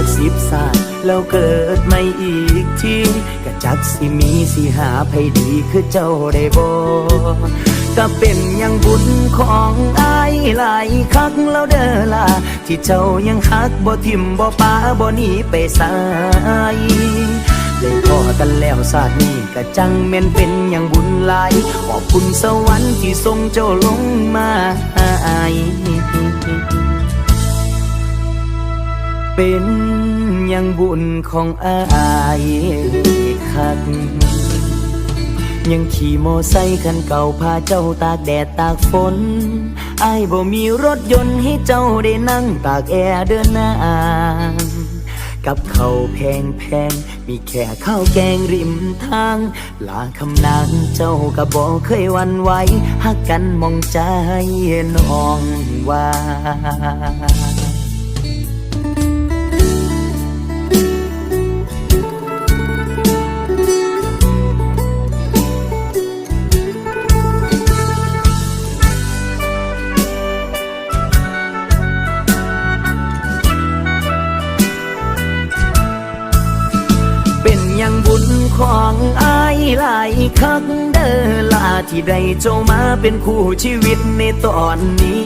จากสิบศาสตร์แล้วเกิดไม่อีกทีก็จักสิมีสิหาไผดีคือเจ้าได้บ่ก็เป็นอยังบุญของอายหลายคักแล้วเด้อล่ะที่เจ้ายังฮักบ่ทิมบ่ปาบ่หนีไปสายได้พอกันแล้วศาสตร์นี้ก็จังแม่นเป็นอย่างบุญหลายขอบคุณสวรรค์ที่ทรงเจ้าลงมาอาย เป็นย่างบุญของอายคัก ยังขี่มอไซค์คันเก่าพาเจ้าตากแดดตากฝนอายบ่มีรถยนต์ให้เจ้าได้นั่งตากแอร์เดินหน้ากับเขาแพงแพงมีแค่ข้าวแกงริมทาง ลาคำนางเจ้าก็บอกเคยวันไหวหักกันมองใจน้องว่า งบุญของอายหลายคักเด้อลาที่ได้เจ้ามาเป็นคู่ชีวิตในตอนนี้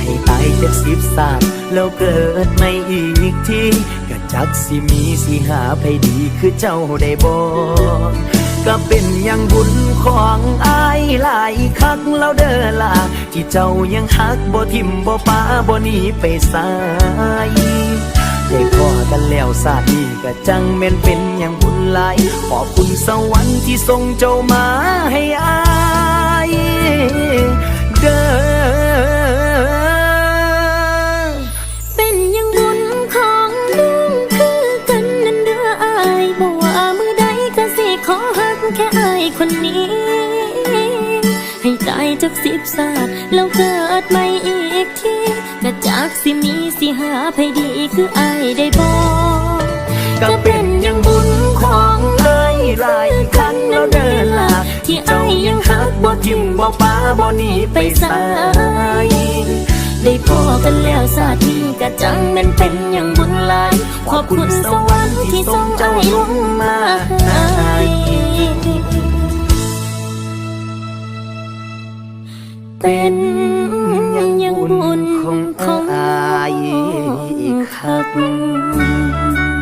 ให้ตายจากสิบศาสตร์แล้วเกิดไม่อีกทีก็จักสิมีสิหาไผดีคือเจ้าได้บ่ก็เป็นอย่างบุญของอายหลายคักแล้วเด้อล่ะที่เจ้ายังฮักบ่ทิมบ่ปาบ่หนีไปสาย ได้พอกันแล้วศาดีก็จังแม่นเป็นอย่างบุญหลายขอบคุณสวรรค์ที่ส่งเจ้ามาให้อายเด้อเป็นยังบุญของน้องคือกันนันเด้ออายบอกว่ามือใดก็สิขอหักแค่อายคนนี้ ให้ตายจากสิบศาสตร์แล้วเกิดใหม่อีกที ก็จากสิมีสิหาไผดีคืออายได้บอกก็เป็นอย่างบุญของเอ้ยหลายครั้งแล้วเดินลาที่เจ้ายยังฮักบ่ทิมบ่ป้าบ่หนีไปสายได้พอกันแล้วศาสตร์นี้ก็จังนั้นเป็นอย่างบุญหลายขอบคุณสวรรค์ที่ส่งใจลงมา คัก